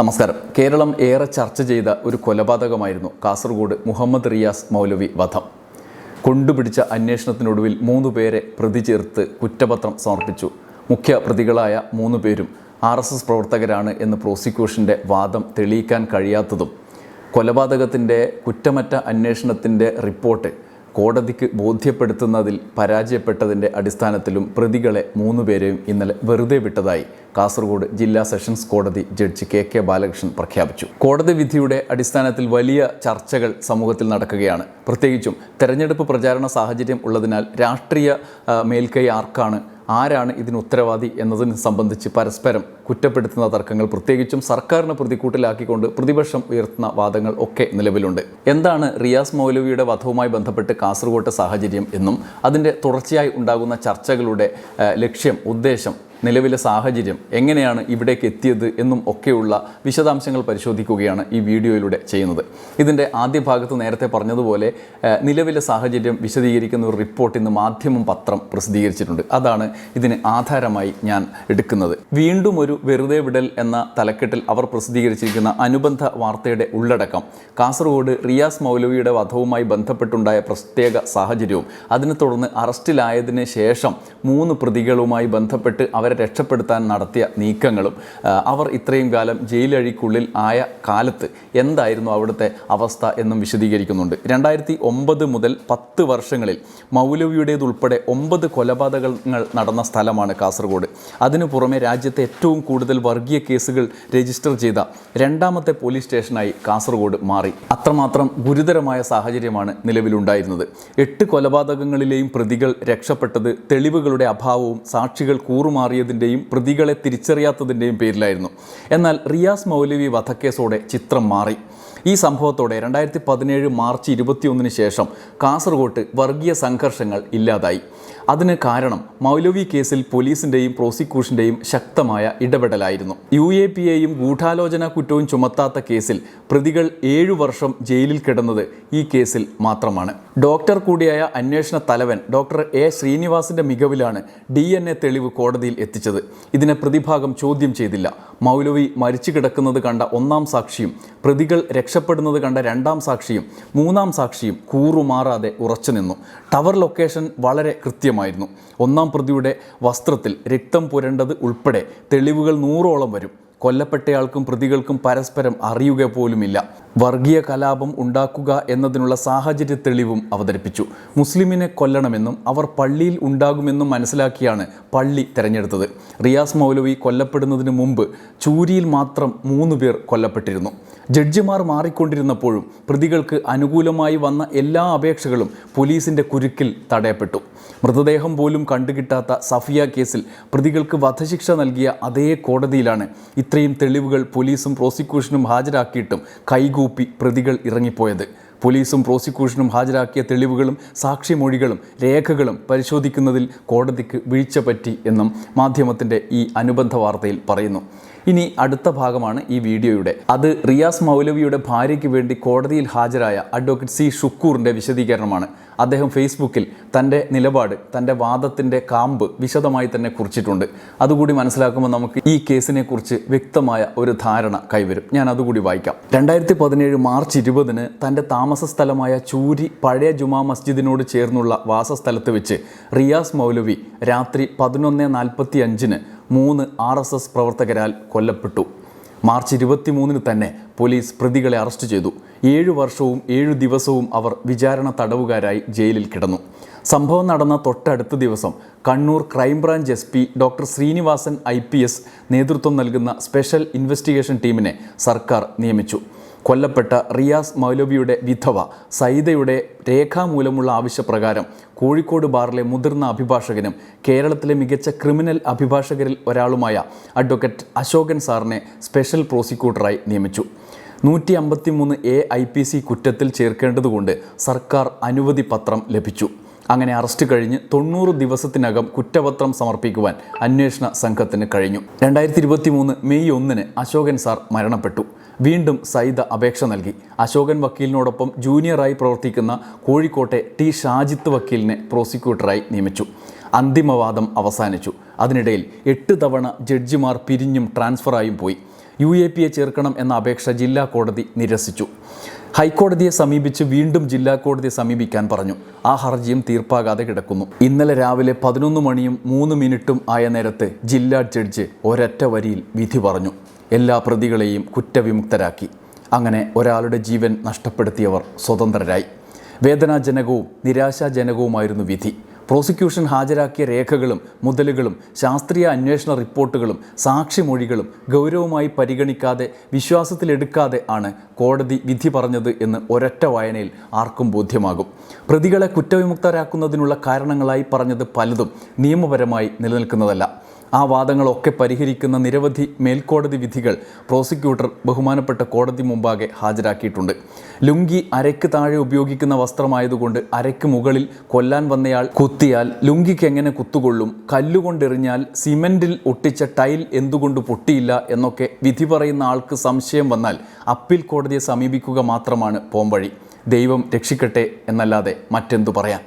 നമസ്കാരം. കേരളം ഏറെ ചർച്ച ചെയ്ത ഒരു കൊലപാതകമായിരുന്നു കാസർഗോഡ് മുഹമ്മദ് റിയാസ് മൗലവി വധം. കൊണ്ടുപിടിച്ച അന്വേഷണത്തിനൊടുവിൽ മൂന്നു പേരെ പ്രതി ചേർത്ത് കുറ്റപത്രം സമർപ്പിച്ചു. മുഖ്യ പ്രതികളായ മൂന്ന് പേരും ആർ എസ് എസ് പ്രവർത്തകരാണ് എന്ന് പ്രോസിക്യൂഷന്റെ വാദം തെളിയിക്കാൻ കഴിയാത്തതും. കൊലപാതകത്തിന്റെ കുറ്റമറ്റ അന്വേഷണത്തിന്റെ റിപ്പോർട്ട് കോടതിക്ക് ബോധ്യപ്പെടുത്തുന്നതിൽ പരാജയപ്പെട്ടതിന്റെ അടിസ്ഥാനത്തിലും പ്രതികളെ മൂന്നുപേരെയും ഇന്നലെ വെറുതെ വിട്ടതായി കാസർഗോഡ് ജില്ലാ സെഷൻസ് കോടതി ജഡ്ജി കെ കെ ബാലകൃഷ്ണൻ പ്രഖ്യാപിച്ചു. കോടതി വിധിയുടെ അടിസ്ഥാനത്തിൽ വലിയ ചർച്ചകൾ സമൂഹത്തിൽ നടക്കുകയാണ്. പ്രത്യേകിച്ചും തെരഞ്ഞെടുപ്പ് പ്രചാരണ സാഹചര്യം ഉള്ളതിനാൽ രാഷ്ട്രീയ മേൽക്കൈ ആർക്കാണ് ആരാണ് ഇതിന് ഉത്തരവാദി എന്നതിനെ സംബന്ധിച്ച് പരസ്പരം കുറ്റപ്പെടുത്തുന്ന തർക്കങ്ങൾ പ്രത്യേകിച്ചും സർക്കാരിനെ പ്രതിക്കൂട്ടിലാക്കിക്കൊണ്ട് പ്രതിപക്ഷം ഉയർത്തുന്ന വാദങ്ങൾ ഒക്കെ നിലവിലുണ്ട്. എന്താണ് റിയാസ് മൗലവിയുടെ വധവുമായി ബന്ധപ്പെട്ട് കാസർഗോട്ടെ സാഹചര്യം എന്നും അതിന്റെ തുടർച്ചയായി ഉണ്ടാകുന്ന ചർച്ചകളുടെ ലക്ഷ്യം ഉദ്ദേശം നിലവിലെ സാഹചര്യം എങ്ങനെയാണ് ഇവിടേക്ക് എത്തിയത് എന്നും ഒക്കെയുള്ള വിശദാംശങ്ങൾ പരിശോധിക്കുകയാണ് ഈ വീഡിയോയിലൂടെ ചെയ്യുന്നത്. ഇതിന്റെ ആദ്യ ഭാഗത്ത് നേരത്തെ പറഞ്ഞതുപോലെ നിലവിലെ സാഹചര്യം വിശദീകരിക്കുന്ന ഒരു റിപ്പോർട്ട് ഇന്ന് മാധ്യമം പത്രം പ്രസിദ്ധീകരിച്ചിട്ടുണ്ട്. അതാണ് ഇതിന് ആധാരമായി ഞാൻ എടുക്കുന്നത്. വീണ്ടും ഒരു വെറുതെ വിടൽ എന്ന തലക്കെട്ടിൽ അവർ പ്രസിദ്ധീകരിച്ചിരിക്കുന്ന അനുബന്ധ വാർത്തയുടെ ഉള്ളടക്കം കാസർഗോഡ് റിയാസ് മൗലവിയുടെ വധവുമായി ബന്ധപ്പെട്ടുണ്ടായ പ്രത്യേക സാഹചര്യവും അതിനെ തുടർന്ന് അറസ്റ്റിലായതിനു ശേഷം മൂന്ന് പ്രതികളുമായി ബന്ധപ്പെട്ട് അവരെ രക്ഷപ്പെടുത്താൻ നടത്തിയ നീക്കങ്ങളും അവർ ഇത്രയും കാലം ജയിലഴിക്കുള്ളിൽ ആയ കാലത്ത് എന്തായിരുന്നു അവിടുത്തെ അവസ്ഥ എന്നും വിശദീകരിക്കുന്നുണ്ട്. രണ്ടായിരത്തി ഒമ്പത് മുതൽ പത്ത് വർഷങ്ങളിൽ മൗലവിയുടേതുൾപ്പെടെ ഒമ്പത് കൊലപാതകങ്ങൾ നടന്ന സ്ഥലമാണ് കാസർഗോഡ്. അതിനു പുറമെ രാജ്യത്തെ ഏറ്റവും കൂടുതൽ വർഗീയ കേസുകൾ രജിസ്റ്റർ ചെയ്ത രണ്ടാമത്തെ പോലീസ് സ്റ്റേഷനായി കാസർഗോഡ് മാറി. അത്രമാത്രം ഗുരുതരമായ സാഹചര്യമാണ് നിലവിലുണ്ടായിരുന്നത്. എട്ട് കൊലപാതകങ്ങളിലെയും പ്രതികൾ രക്ഷപ്പെട്ടത് തെളിവുകളുടെ അഭാവവും സാക്ഷികൾ കൂറുമാറിയതിന്റെയും പ്രതികളെ തിരിച്ചറിയാത്തതിന്റെയും പേരിലായിരുന്നു. എന്നാൽ റിയാസ് മൗലവി വധക്കേസോടെ ചിത്രം മാറി. ഈ സംഭവത്തോടെ രണ്ടായിരത്തി പതിനേഴ് മാർച്ച് ഇരുപത്തിയൊന്നിന് ശേഷം കാസർഗോട്ട് വർഗീയ സംഘർഷങ്ങൾ ഇല്ലാതായി. അതിന് കാരണം മൗലവി കേസിൽ പോലീസിന്റെയും പ്രോസിക്യൂഷന്റെയും ശക്തമായ ഇടപെടലായിരുന്നു. യു എ പി എയും ഗൂഢാലോചന കുറ്റവും ചുമത്താത്ത കേസിൽ പ്രതികൾ ഏഴു വർഷം ജയിലിൽ കിടന്നത് ഈ കേസിൽ മാത്രമാണ്. ഡോക്ടർ കൂടിയായ അന്വേഷണ തലവൻ ഡോക്ടർ എ ശ്രീനിവാസിന്റെ മികവിലാണ് ഡി എൻ എ തെളിവ് കോടതിയിൽ എത്തിച്ചത്. ഇതിനെ പ്രതിഭാഗം ചോദ്യം ചെയ്തില്ല. മൗലവി മരിച്ചു കിടക്കുന്നത് കണ്ട ഒന്നാം സാക്ഷിയും പ്രതികൾ രക്ഷപ്പെടുന്നത് കണ്ട രണ്ടാം സാക്ഷിയും മൂന്നാം സാക്ഷിയും കൂറുമാറാതെ ഉറച്ചു നിന്നു. ടവർ ലൊക്കേഷൻ വളരെ കൃത്യമായിരുന്നു. ഒന്നാം പ്രതിയുടെ വസ്ത്രത്തിൽ രക്തം പുരണ്ടത് ഉൾപ്പെടെ തെളിവുകൾ നൂറോളം വരും. കൊല്ലപ്പെട്ടയാൾക്കും പ്രതികൾക്കും പരസ്പരം അറിയുക പോലുമില്ല. വർഗീയ കലാപം ഉണ്ടാക്കുക എന്നതിനുള്ള സാഹചര്യ തെളിവും അവതരിപ്പിച്ചു. മുസ്ലിമിനെ കൊല്ലണമെന്നും അവർ പള്ളിയിൽ ഉണ്ടാകുമെന്നും മനസ്സിലാക്കിയാണ് പള്ളി തെരഞ്ഞെടുത്തത്. റിയാസ് മൗലവി കൊല്ലപ്പെടുന്നതിന് മുമ്പ് ചൂരിയിൽ മാത്രം മൂന്ന് പേർ കൊല്ലപ്പെട്ടിരുന്നു. ജഡ്ജിമാർ മാറിക്കൊണ്ടിരുന്നപ്പോഴും പ്രതികൾക്ക് അനുകൂലമായി വന്ന എല്ലാ അപേക്ഷകളും പോലീസിന്റെ കുരുക്കിൽ തടയപ്പെട്ടു. മൃതദേഹം പോലും കണ്ടുകിട്ടാത്ത സഫിയ കേസിൽ പ്രതികൾക്ക് വധശിക്ഷ നൽകിയ അതേ കോടതിയിലാണ് ഇത്രയും തെളിവുകൾ പോലീസും പ്രോസിക്യൂഷനും ഹാജരാക്കിയിട്ടും കൈകൂപ്പി പ്രതികൾ ഇറങ്ങിപ്പോയത്. പോലീസും പ്രോസിക്യൂഷനും ഹാജരാക്കിയ തെളിവുകളും സാക്ഷിമൊഴികളും രേഖകളും പരിശോധിക്കുന്നതിൽ കോടതിക്ക് വീഴ്ച പറ്റി എന്നും മാധ്യമത്തിന്റെ ഈ അനുബന്ധ വാർത്തയിൽ പറയുന്നു. ഇനി അടുത്ത ഭാഗമാണ് ഈ വീഡിയോയുടെ. അത് റിയാസ് മൗലവിയുടെ ഭാര്യയ്ക്ക് വേണ്ടി കോടതിയിൽ ഹാജരായ അഡ്വക്കേറ്റ് സി. ഷുക്കൂറിന്റെ വിശദീകരണമാണ്. അദ്ദേഹം ഫേസ്ബുക്കിൽ തന്റെ നിലപാട് തന്റെ വാദത്തിന്റെ കാമ്പ് വിശദമായി തന്നെ കുറിച്ചിട്ടുണ്ട്. അതുകൂടി മനസ്സിലാക്കുമ്പോൾ നമുക്ക് ഈ കേസിനെ കുറിച്ച് വ്യക്തമായ ഒരു ധാരണ കൈവരും. ഞാൻ അതുകൂടി വായിക്കാം. രണ്ടായിരത്തി പതിനേഴ് മാർച്ച് ഇരുപതിന് തന്റെ താമസ സ്ഥലമായ ചൂരി പഴയ ജുമാ മസ്ജിദിനോട് ചേർന്നുള്ള വാസസ്ഥലത്ത് വെച്ച് റിയാസ് മൗലവി രാത്രി പതിനൊന്ന് നാൽപ്പത്തി അഞ്ചിന് മൂന്ന് ആർ എസ് എസ് പ്രവർത്തകരാൽ കൊല്ലപ്പെട്ടു. മാർച്ച് ഇരുപത്തിമൂന്നിന് തന്നെ പോലീസ് പ്രതികളെ അറസ്റ്റ് ചെയ്തു. ഏഴു വർഷവും ഏഴു ദിവസവും അവർ വിചാരണ തടവുകാരായി ജയിലിൽ കിടന്നു. സംഭവം നടന്ന തൊട്ടടുത്ത ദിവസം Kannur crime branch S P doctor Srinivasan I നേതൃത്വം നൽകുന്ന സ്പെഷ്യൽ ഇൻവെസ്റ്റിഗേഷൻ ടീമിനെ സർക്കാർ നിയമിച്ചു. കൊല്ലപ്പെട്ട റിയാസ് മൗലവിയുടെ വിധവ സൈദയുടെ രേഖാമൂലമുള്ള ആവശ്യപ്രകാരം കോഴിക്കോട് ബാറിലെ മുതിർന്ന അഭിഭാഷകനും കേരളത്തിലെ മികച്ച ക്രിമിനൽ അഭിഭാഷകരിൽ ഒരാളുമായ അഡ്വക്കേറ്റ് അശോകൻ സാറിനെ സ്പെഷ്യൽ പ്രോസിക്യൂട്ടറായി നിയമിച്ചു. നൂറ്റി അമ്പത്തി മൂന്ന് എ ഐ പി സി കുറ്റത്തിൽ ചേർക്കേണ്ടതുകൊണ്ട് സർക്കാർ അനുമതി പത്രം ലഭിച്ചു. അങ്ങനെ അറസ്റ്റ് കഴിഞ്ഞ് തൊണ്ണൂറ് ദിവസത്തിനകം കുറ്റപത്രം സമർപ്പിക്കുവാൻ അന്വേഷണ സംഘത്തിന് കഴിഞ്ഞു. രണ്ടായിരത്തി ഇരുപത്തി മൂന്ന് മെയ് ഒന്നിന് അശോകൻ സാർ മരണപ്പെട്ടു. വീണ്ടും സൈദ അപേക്ഷ നൽകി. അശോകൻ വക്കീലിനോടൊപ്പം ജൂനിയറായി പ്രവർത്തിക്കുന്ന കോഴിക്കോട്ടെ ടി ഷാജിത്ത് വക്കീലിനെ പ്രോസിക്യൂട്ടറായി നിയമിച്ചു. അന്തിമവാദം അവസാനിച്ചു. അതിനിടയിൽ എട്ട് തവണ ജഡ്ജിമാർ പിരിഞ്ഞും ട്രാൻസ്ഫറായും പോയി. യു എ പിയെ ചേർക്കണം എന്ന അപേക്ഷ ജില്ലാ കോടതി നിരസിച്ചു. ഹൈക്കോടതിയെ സമീപിച്ച് വീണ്ടും ജില്ലാ കോടതിയെ സമീപിക്കാൻ പറഞ്ഞു. ആ ഹർജിയും തീർപ്പാകാതെ കിടക്കുന്നു. ഇന്നലെ രാവിലെ പതിനൊന്ന് മണിയും മൂന്ന് മിനിറ്റും ആയ നേരത്ത് ജില്ലാ ജഡ്ജ് ഒരൊറ്റ വരിയിൽ വിധി പറഞ്ഞു. എല്ലാ പ്രതികളെയും കുറ്റവിമുക്തരാക്കി. അങ്ങനെ ഒരാളുടെ ജീവൻ നഷ്ടപ്പെടുത്തിയവർ സ്വതന്ത്രരായി. വേദനാജനകവും നിരാശാജനകവുമായിരുന്നു വിധി. പ്രോസിക്യൂഷൻ ഹാജരാക്കിയ രേഖകളും മുതലുകളും ശാസ്ത്രീയ അന്വേഷണ റിപ്പോർട്ടുകളും സാക്ഷിമൊഴികളും ഗൗരവമായി പരിഗണിക്കാതെ വിശ്വാസത്തിലെടുക്കാതെ ആണ് കോടതി വിധി പറഞ്ഞത് എന്ന് ഒരൊറ്റ വായനയിൽ ആർക്കും ബോധ്യമാകും. പ്രതികളെ കുറ്റവിമുക്തരാക്കുന്നതിനുള്ള കാരണങ്ങളായി പറഞ്ഞത് പലതും നിയമപരമായി നിലനിൽക്കുന്നതല്ല. ആ വാദങ്ങളൊക്കെ പരിഹരിക്കുന്ന നിരവധി മേൽക്കോടതി വിധികൾ പ്രോസിക്യൂട്ടർ ബഹുമാനപ്പെട്ട കോടതി മുമ്പാകെ ഹാജരാക്കിയിട്ടുണ്ട്. ലുങ്കി അരയ്ക്ക് താഴെ ഉപയോഗിക്കുന്ന വസ്ത്രമായതുകൊണ്ട് അരയ്ക്ക് മുകളിൽ കൊല്ലാൻ വന്നയാൾ കുത്തിയാൽ ലുങ്കിക്ക് എങ്ങനെ കുത്തുകൊള്ളും? കല്ലുകൊണ്ടെറിഞ്ഞാൽ സിമെന്റിൽ ഒട്ടിച്ച ടൈൽ എന്തുകൊണ്ട് പൊട്ടിയില്ല എന്നൊക്കെ വിധി പറയുന്ന ആൾക്ക് സംശയം വന്നാൽ അപ്പീൽ കോടതിയെ സമീപിക്കുക മാത്രമാണ് പോംവഴി. ദൈവം രക്ഷിക്കട്ടെ എന്നല്ലാതെ മറ്റെന്തു പറയാൻ?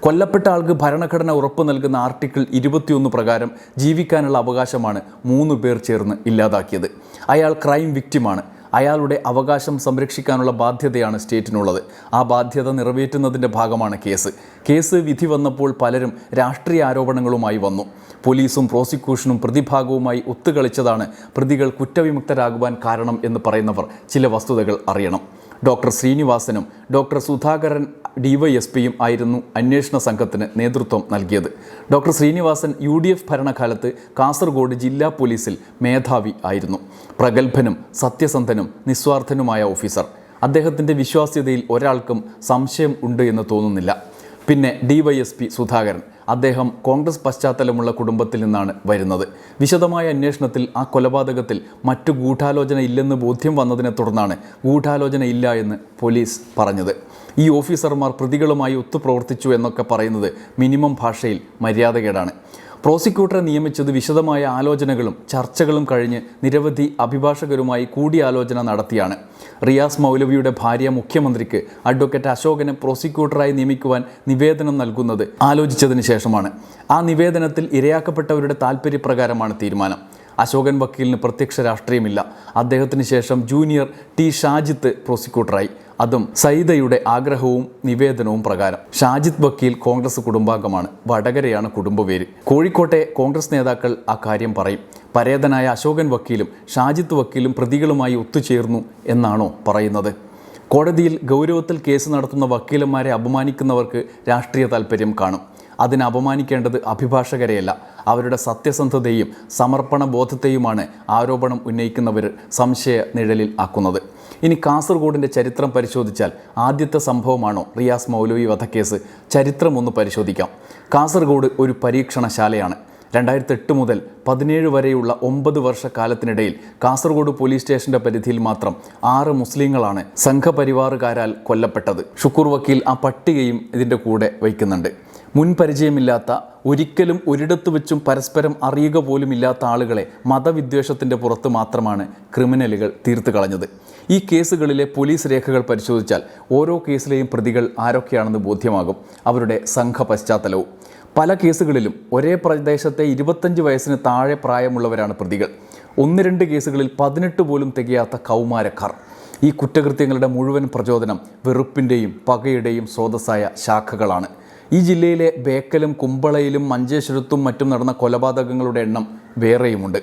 കൊല്ലപ്പെട്ട ആൾക്ക് ഭരണഘടന ഉറപ്പു നൽകുന്ന ആർട്ടിക്കിൾ ഇരുപത്തിയൊന്ന് പ്രകാരം ജീവിക്കാനുള്ള അവകാശമാണ് മൂന്ന് പേർ ചേർന്ന് ഇല്ലാതാക്കിയത്. അയാൾ ക്രൈം വിക്റ്റിമാണ്. അയാളുടെ അവകാശം സംരക്ഷിക്കാനുള്ള ബാധ്യതയാണ് സ്റ്റേറ്റിനുള്ളത്. ആ ബാധ്യത നിറവേറ്റുന്നതിന്റെ ഭാഗമാണ് കേസ്. കേസ് വിധി വന്നപ്പോൾ പലരും രാഷ്ട്രീയ ആരോപണങ്ങളുമായി വന്നു. പോലീസും പ്രോസിക്യൂഷനും പ്രതിഭാഗവുമായി ഒത്തുകളിച്ചതാണ് പ്രതികൾ കുറ്റവിമുക്തരാകുവാൻ കാരണം എന്ന് പറയുന്നവർ ചില വസ്തുതകൾ അറിയണം. ഡോക്ടർ ശ്രീനിവാസനും ഡോക്ടർ സുധാകരൻ ഡിവൈഎസ്പിയും ആയിരുന്നു അന്വേഷണ സംഘത്തിന് നേതൃത്വം നൽകിയത്. Doctor Srinivasan U D F ഭരണകാലത്ത് കാസർഗോഡ് ജില്ലാ പോലീസിൽ മേധാവി ആയിരുന്നു. പ്രഗത്ഭനും സത്യസന്ധനും നിസ്വാർത്ഥനുമായ ഓഫീസർ. അദ്ദേഹത്തിന്റെ വിശ്വാസ്യതയിൽ ഒരാൾക്കും സംശയം ഉണ്ട് എന്ന് തോന്നുന്നില്ല. പിന്നെ ഡിവൈഎസ്പി സുധാകരൻ. അദ്ദേഹം കോൺഗ്രസ് പശ്ചാത്തലമുള്ള കുടുംബത്തിൽ നിന്നാണ് വരുന്നത്. വിശദമായ അന്വേഷണത്തിൽ ആ കൊലപാതകത്തിൽ മറ്റു ഗൂഢാലോചന ഇല്ലെന്ന് ബോധ്യം വന്നതിനെ തുടർന്നാണ് ഗൂഢാലോചന ഇല്ല എന്ന് പോലീസ് പറഞ്ഞത്. ഈ ഓഫീസർമാർ പ്രതികളുമായി ഒത്തുപ്രവർത്തിച്ചു എന്നൊക്കെ പറയുന്നത് മിനിമം ഭാഷയിൽ മര്യാദകേടാണ്. പ്രോസിക്യൂട്ടറെ നിയമിച്ചത് വിശദമായ ആലോചനകളും ചർച്ചകളും കഴിഞ്ഞ് നിരവധി അഭിഭാഷകരുമായി കൂടിയാലോചന നടത്തിയാണ്. റിയാസ് മൗലവിയുടെ ഭാര്യ മുഖ്യമന്ത്രിക്ക് അഡ്വക്കേറ്റ് അശോകനെ പ്രോസിക്യൂട്ടറായി നിയമിക്കുവാൻ നിവേദനം നൽകുന്നത് ആലോചിച്ചതിന് ശേഷമാണ്. ആ നിവേദനത്തിൽ ഇരയാക്കപ്പെട്ടവരുടെ താൽപ്പര്യപ്രകാരമാണ് തീരുമാനം. അശോകൻ വക്കീലിന് പ്രത്യക്ഷ രാഷ്ട്രീയമില്ല. അദ്ദേഹത്തിന് ശേഷം ജൂനിയർ ടി ഷാജിത്ത് പ്രോസിക്യൂട്ടറായി. അതും സയിദയുടെ ആഗ്രഹവും നിവേദനവും പ്രകാരം. ഷാജിദ് വക്കീൽ കോൺഗ്രസ് കുടുംബാംഗമാണ്. വടകരയാണ് കുടുംബപേര് കോഴിക്കോട്ടെ കോൺഗ്രസ് നേതാക്കൾ ആ കാര്യം പറയും. പരേതനായ അശോകൻ വക്കീലും ഷാജിത്ത് വക്കീലും പ്രതികളുമായി ഒത്തുചേർന്നു എന്നാണോ പറയുന്നത്. കോടതിയിൽ ഗൗരവത്തിൽ കേസ് നടത്തുന്ന വക്കീലന്മാരെ അപമാനിക്കുന്നവർക്ക് രാഷ്ട്രീയ താൽപ്പര്യം കാണും. അതിനെ അപമാനിക്കേണ്ടത് അഭിഭാഷകരെയല്ല. അവരുടെ സത്യസന്ധതയും സമർപ്പണ ബോധത്തെയുമാണ് ആരോപണം ഉന്നയിക്കുന്നവർ സംശയ നിഴലിൽ ആക്കുന്നത്. ഇനി കാസർഗോഡിന്റെ ചരിത്രം പരിശോധിച്ചാൽ ആദ്യത്തെ സംഭവമാണോ റിയാസ് മൗലവി വധക്കേസ്? ചരിത്രം ഒന്ന് പരിശോധിക്കാം. കാസർഗോഡ് ഒരു പരീക്ഷണശാലയാണ്. രണ്ടായിരത്തി എട്ട് മുതൽ പതിനേഴ് വരെയുള്ള ഒമ്പത് വർഷക്കാലത്തിനിടയിൽ കാസർഗോഡ് പോലീസ് സ്റ്റേഷന്റെ പരിധിയിൽ മാത്രം ആറ് മുസ്ലിങ്ങളാണ് സംഘപരിവാറുകാരാൽ കൊല്ലപ്പെട്ടത്. ഷുക്കൂർ വക്കീൽ ആ പട്ടികയും ഇതിന്റെ കൂടെ വയ്ക്കുന്നുണ്ട്. മുൻ പരിചയമില്ലാത്ത ഒരിക്കലും ഒരിടത്ത് വെച്ചും പരസ്പരം അറിയുക പോലും ഇല്ലാത്ത ആളുകളെ മതവിദ്വേഷത്തിന്റെ പുറത്ത് മാത്രമാണ് ക്രിമിനലുകൾ തീർത്തു കളഞ്ഞത്. ഈ കേസുകളിലെ പോലീസ് രേഖകൾ പരിശോധിച്ചാൽ ഓരോ കേസിലെയും പ്രതികൾ ആരൊക്കെയാണെന്ന് ബോധ്യമാകും അവരുടെ സംഘ പശ്ചാത്തലവും. പല കേസുകളിലും ഒരേ പ്രദേശത്തെ ഇരുപത്തഞ്ച് വയസ്സിന് താഴെ പ്രായമുള്ളവരാണ് പ്രതികൾ. ഒന്ന് രണ്ട് കേസുകളിൽ പതിനെട്ട് പോലും തികയാത്ത കൗമാരക്കാർ. ഈ കുറ്റകൃത്യങ്ങളുടെ മുഴുവൻ പ്രചോദനം വെറുപ്പിന്റെയും പകയുടെയും സ്രോതസ്സായ ശാഖകളാണ്. ഈ ജില്ലയിലെ ബേക്കലും കുമ്പളയിലും മഞ്ചേശ്വരത്തും മറ്റും നടന്ന കൊലപാതകങ്ങളുടെ എണ്ണം വേറെയുമുണ്ട്.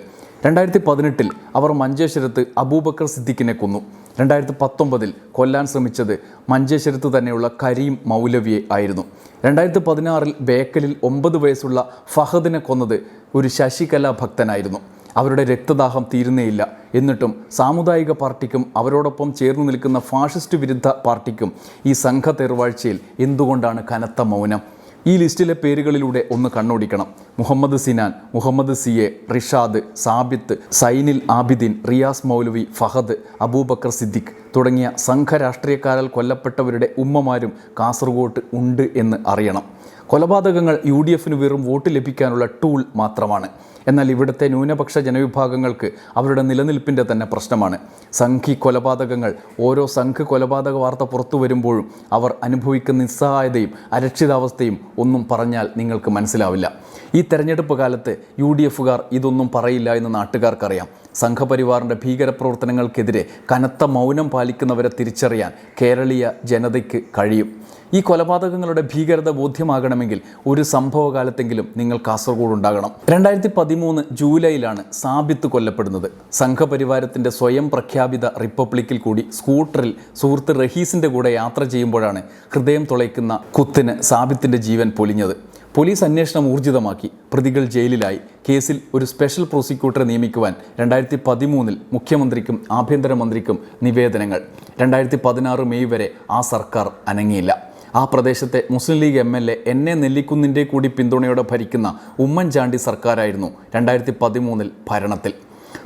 രണ്ടായിരത്തി പതിനെട്ടിൽ അവർ മഞ്ചേശ്വരത്ത് അബൂബക്കർ സിദ്ദിഖിനെ കൊന്നു. രണ്ടായിരത്തി പത്തൊമ്പതിൽ കൊല്ലാൻ ശ്രമിച്ചത് മഞ്ചേശ്വരത്ത് തന്നെയുള്ള കരീം മൗലവിയെ ആയിരുന്നു. രണ്ടായിരത്തി പതിനാറിൽ ബേക്കലിൽ ഒമ്പത് വയസ്സുള്ള ഫഹദിനെ കൊന്നത് ഒരു ശശികല ഭക്തനായിരുന്നു. അവരുടെ രക്തദാഹം തീരുന്നേയില്ല. എന്നിട്ടും സാമുദായിക പാർട്ടിക്കും അവരോടൊപ്പം ചേർന്ന് നിൽക്കുന്ന ഫാഷിസ്റ്റ് വിരുദ്ധ പാർട്ടിക്കും ഈ സംഘ തെരുവാഴ്ചയിൽ എന്തുകൊണ്ടാണ് കനത്ത മൗനം? ഈ ലിസ്റ്റിലെ പേരുകളിലൂടെ ഒന്ന് കണ്ണോടിക്കണം. മുഹമ്മദ് സിനാൻ മുഹമ്മദ് സി എ റിഷാദ് സാബിത്ത് സൈനിൽ ആബിദിൻ റിയാസ് മൗലവി ഫഹദ് അബൂബക്കർ സിദ്ദിഖ് തുടങ്ങിയ സംഘ രാഷ്ട്രീയക്കാരാൽ കൊല്ലപ്പെട്ടവരുടെ ഉമ്മമാരും കാസർഗോട്ട് ഉണ്ട് എന്ന് അറിയണം. കൊലപാതകങ്ങൾ യു ഡി എഫിന് വെറും വോട്ട് ലഭിക്കാനുള്ള ടൂൾ മാത്രമാണ്. എന്നാൽ ഇവിടുത്തെ ന്യൂനപക്ഷ ജനവിഭാഗങ്ങൾക്ക് അവരുടെ നിലനിൽപ്പിന്റെ തന്നെ പ്രശ്നമാണ്. സംഘി കൊലപാതകങ്ങൾ ഓരോ സംഘ് കൊലപാതക വാർത്ത പുറത്തു വരുമ്പോഴും അവർ അനുഭവിക്കുന്ന നിസ്സഹായതയും അരക്ഷിതാവസ്ഥയും ഒന്നും പറഞ്ഞാൽ നിങ്ങൾക്ക് മനസ്സിലാവില്ല. ഈ തെരഞ്ഞെടുപ്പ് കാലത്ത് യു ഡി എഫുകാർ ഇതൊന്നും പറയില്ല എന്ന് നാട്ടുകാർക്കറിയാം. സംഘപരിവാറിന്റെ ഭീകരപ്രവർത്തനങ്ങൾക്കെതിരെ കനത്ത മൗനം പാലിക്കുന്നവരെ തിരിച്ചറിയാൻ കേരളീയ ജനതയ്ക്ക് കഴിയും. ഈ കൊലപാതകങ്ങളുടെ ഭീകരത ബോധ്യമാകണമെങ്കിൽ ഒരു സംഭവകാലത്തെങ്കിലും നിങ്ങൾ കാസർഗോഡ് ഉണ്ടാകണം. രണ്ടായിരത്തി പതിമൂന്ന് ജൂലൈയിലാണ് സാബിത്ത് കൊല്ലപ്പെടുന്നത്. സംഘപരിവാരത്തിന്റെ സ്വയം പ്രഖ്യാപിത റിപ്പബ്ലിക്കിൽ കൂടി സ്കൂട്ടറിൽ സുഹൃത്ത് റഹീസിന്റെ കൂടെ യാത്ര ചെയ്യുമ്പോഴാണ് ഹൃദയം തുളയ്ക്കുന്ന കുത്തിന് സാബിത്തിന്റെ ജീവൻ പൊലിഞ്ഞത്. പോലീസ് അന്വേഷണം ഊർജിതമാക്കി. പ്രതികൾ ജയിലിലായി. കേസിൽ ഒരു സ്പെഷ്യൽ പ്രോസിക്യൂട്ടറെ നിയമിക്കുവാൻ രണ്ടായിരത്തി പതിമൂന്നിൽ മുഖ്യമന്ത്രിക്കും ആഭ്യന്തരമന്ത്രിക്കും നിവേദനങ്ങൾ. രണ്ടായിരത്തി പതിനാറ് മെയ് വരെ ആ സർക്കാർ അനങ്ങിയില്ല. ആ പ്രദേശത്തെ Muslim League M L A N A നെല്ലിക്കുന്നിന്റെ കൂടി പിന്തുണയോടെ ഭരിക്കുന്ന ഉമ്മൻചാണ്ടി സർക്കാരായിരുന്നു രണ്ടായിരത്തി പതിമൂന്നിൽ ഭരണത്തിൽ.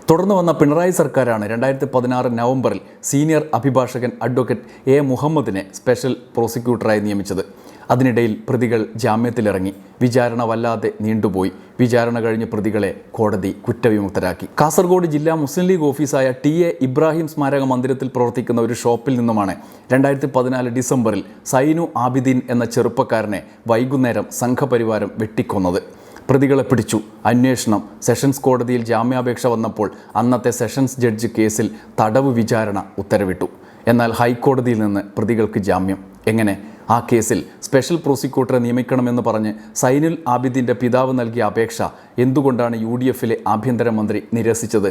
തുടർന്ന് വന്ന പിണറായി സർക്കാരാണ് രണ്ടായിരത്തി പതിനാറ് നവംബറിൽ സീനിയർ അഭിഭാഷകൻ അഡ്വക്കേറ്റ് എ മുഹമ്മദിനെ സ്പെഷ്യൽ പ്രോസിക്യൂട്ടറായി നിയമിച്ചത്. അതിനിടയിൽ പ്രതികൾ ജാമ്യത്തിലിറങ്ങി. വിചാരണ വല്ലാതെ നീണ്ടുപോയി. വിചാരണ കഴിഞ്ഞ് പ്രതികളെ കോടതി കുറ്റവിമുക്തരാക്കി. കാസർഗോഡ് ജില്ലാ മുസ്ലിം ലീഗ് ഓഫീസായ ടി എ ഇബ്രാഹിം സ്മാരക മന്ദിരത്തിൽ പ്രവർത്തിക്കുന്ന ഒരു ഷോപ്പിൽ നിന്നുമാണ് രണ്ടായിരത്തി പതിനാല് ഡിസംബറിൽ സൈനു ആബിദീൻ എന്ന ചെറുപ്പക്കാരനെ വൈകുന്നേരം സംഘപരിവാരം വെട്ടിക്കൊന്നത്. പ്രതികളെ പിടിച്ചു. അന്വേഷണം. സെഷൻസ് കോടതിയിൽ ജാമ്യാപേക്ഷ വന്നപ്പോൾ അന്നത്തെ സെഷൻസ് ജഡ്ജ് കേസിൽ തടവ് വിചാരണ ഉത്തരവിട്ടു. എന്നാൽ ഹൈക്കോടതിയിൽ നിന്ന് പ്രതികൾക്ക് ജാമ്യം. എങ്ങനെ? ആ കേസിൽ സ്പെഷ്യൽ പ്രോസിക്യൂട്ടറെ നിയമിക്കണമെന്ന് പറഞ്ഞ് സൈനുൽ ആബിദിന്റെ പിതാവ് നൽകിയ അപേക്ഷ എന്തുകൊണ്ടാണ് യു ഡി എഫിലെ ആഭ്യന്തരമന്ത്രി നിരസിച്ചത്?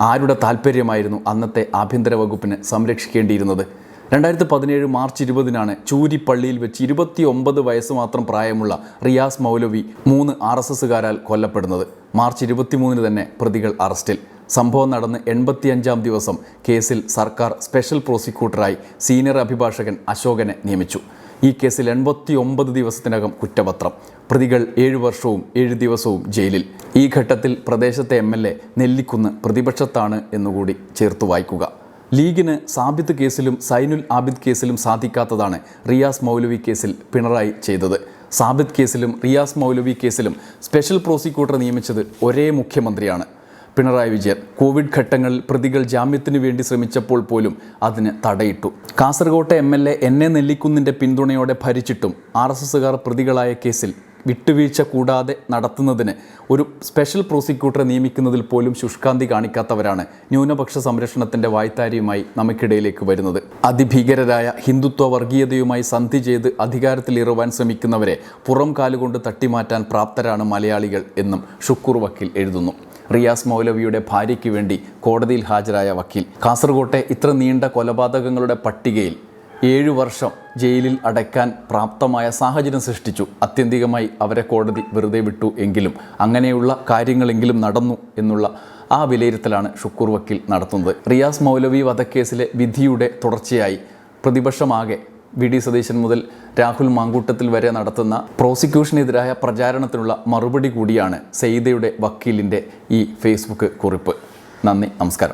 ആരുടെ താല്പര്യമായിരുന്നു അന്നത്തെ ആഭ്യന്തര വകുപ്പിന് സംരക്ഷിക്കേണ്ടിയിരുന്നത്? രണ്ടായിരത്തി പതിനേഴ് മാർച്ച് ഇരുപതിനാണ് ചൂരിപ്പള്ളിയിൽ വെച്ച് ഇരുപത്തി ഒമ്പത് വയസ്സ് മാത്രം പ്രായമുള്ള റിയാസ് മൗലവി മൂന്ന് ആർ എസ് എസുകാരാൽ കൊല്ലപ്പെടുന്നത്. മാർച്ച് ഇരുപത്തിമൂന്നിന് തന്നെ പ്രതികൾ അറസ്റ്റിൽ. സംഭവം നടന്ന് എൺപത്തിയഞ്ചാം ദിവസം കേസിൽ സർക്കാർ സ്പെഷ്യൽ പ്രോസിക്യൂട്ടറായി സീനിയർ അഭിഭാഷകൻ അശോകനെ നിയമിച്ചു. ഈ കേസിൽ എൺപത്തി ഒമ്പത് ദിവസത്തിനകം കുറ്റപത്രം. പ്രതികൾ ഏഴു വർഷവും ഏഴ് ദിവസവും ജയിലിൽ. ഈ ഘട്ടത്തിൽ പ്രദേശത്തെ എം എൽ എ നെല്ലിക്കുന്ന് പ്രതിപക്ഷത്താണ് എന്നുകൂടി ചേർത്ത് വായിക്കുക. ലീഗിന് സാബിത്ത് കേസിലും സൈനുൽ ആബിദ് കേസിലും സാധിക്കാത്തതാണ് റിയാസ് മൗലവി കേസിൽ പിണറായി ചെയ്തത്. സാബിത്ത് കേസിലും റിയാസ് മൗലവി കേസിലും സ്പെഷ്യൽ പ്രോസിക്യൂട്ടർ നിയമിച്ചത് ഒരേ മുഖ്യമന്ത്രിയാണ്. പിണറായി വിജയൻ. കോവിഡ് ഘട്ടങ്ങളിൽ പ്രതികൾ ജാമ്യത്തിന് വേണ്ടി ശ്രമിച്ചപ്പോൾ പോലും അതിന് തടയിട്ടു. കാസർകോട്ടെ M L A N A നെല്ലിക്കുന്നിന്റെ പിന്തുണയോടെ ഭരിച്ചിട്ടും ആർ എസ് എസുകാർ പ്രതികളായ കേസിൽ വിട്ടുവീഴ്ച കൂടാതെ നടത്തുന്നതിന് ഒരു സ്പെഷ്യൽ പ്രോസിക്യൂട്ടറെ നിയമിക്കുന്നതിൽ പോലും ശുഷ്കാന്തി കാണിക്കാത്തവരാണ് ന്യൂനപക്ഷ സംരക്ഷണത്തിന്റെ വായ്ത്താരിയുമായി നമുക്കിടയിലേക്ക് വരുന്നത്. അതിഭീകരരായ ഹിന്ദുത്വ വർഗീയതയുമായി സന്ധി ചെയ്ത് അധികാരത്തിൽ ഇറവാൻ ശ്രമിക്കുന്നവരെ പുറം കാലുകൊണ്ട് തട്ടിമാറ്റാൻ പ്രാപ്തരാണ് മലയാളികൾ എന്നും ഷുക്കൂർ വക്കീൽ എഴുതുന്നു. റിയാസ് മൗലവിയുടെ ഭാര്യയ്ക്ക് വേണ്ടി കോടതിയിൽ ഹാജരായ വക്കീൽ. കാസർകോട്ടെ ഇത്ര നീണ്ട കൊലപാതകങ്ങളുടെ പട്ടികയിൽ ഏഴു വർഷം ജയിലിൽ അടയ്ക്കാൻ പ്രാപ്തമായ സാഹചര്യം സൃഷ്ടിച്ചു. അത്യന്തികമായി അവരെ കോടതി വെറുതെ വിട്ടു എങ്കിലും അങ്ങനെയുള്ള കാര്യങ്ങളെങ്കിലും നടന്നു എന്നുള്ള ആ വിലയിരുത്തലാണ് ഷുക്കൂർ വക്കീൽ നടത്തുന്നത്. റിയാസ് മൗലവി വധക്കേസിലെ വിധിയുടെ തുടർച്ചയായി പ്രതിപക്ഷമാകെ വി ഡി സതീശൻ മുതൽ രാഹുൽ മാങ്കൂട്ടത്തിൽ വരെ നടത്തുന്ന പ്രോസിക്യൂഷനെതിരായ പ്രചാരണത്തിനുള്ള മറുപടി കൂടിയാണ് സെയ്ദയുടെ വക്കീലിന്റെ ഈ ഫേസ്ബുക്ക് കുറിപ്പ്. നന്ദി നമസ്കാരം.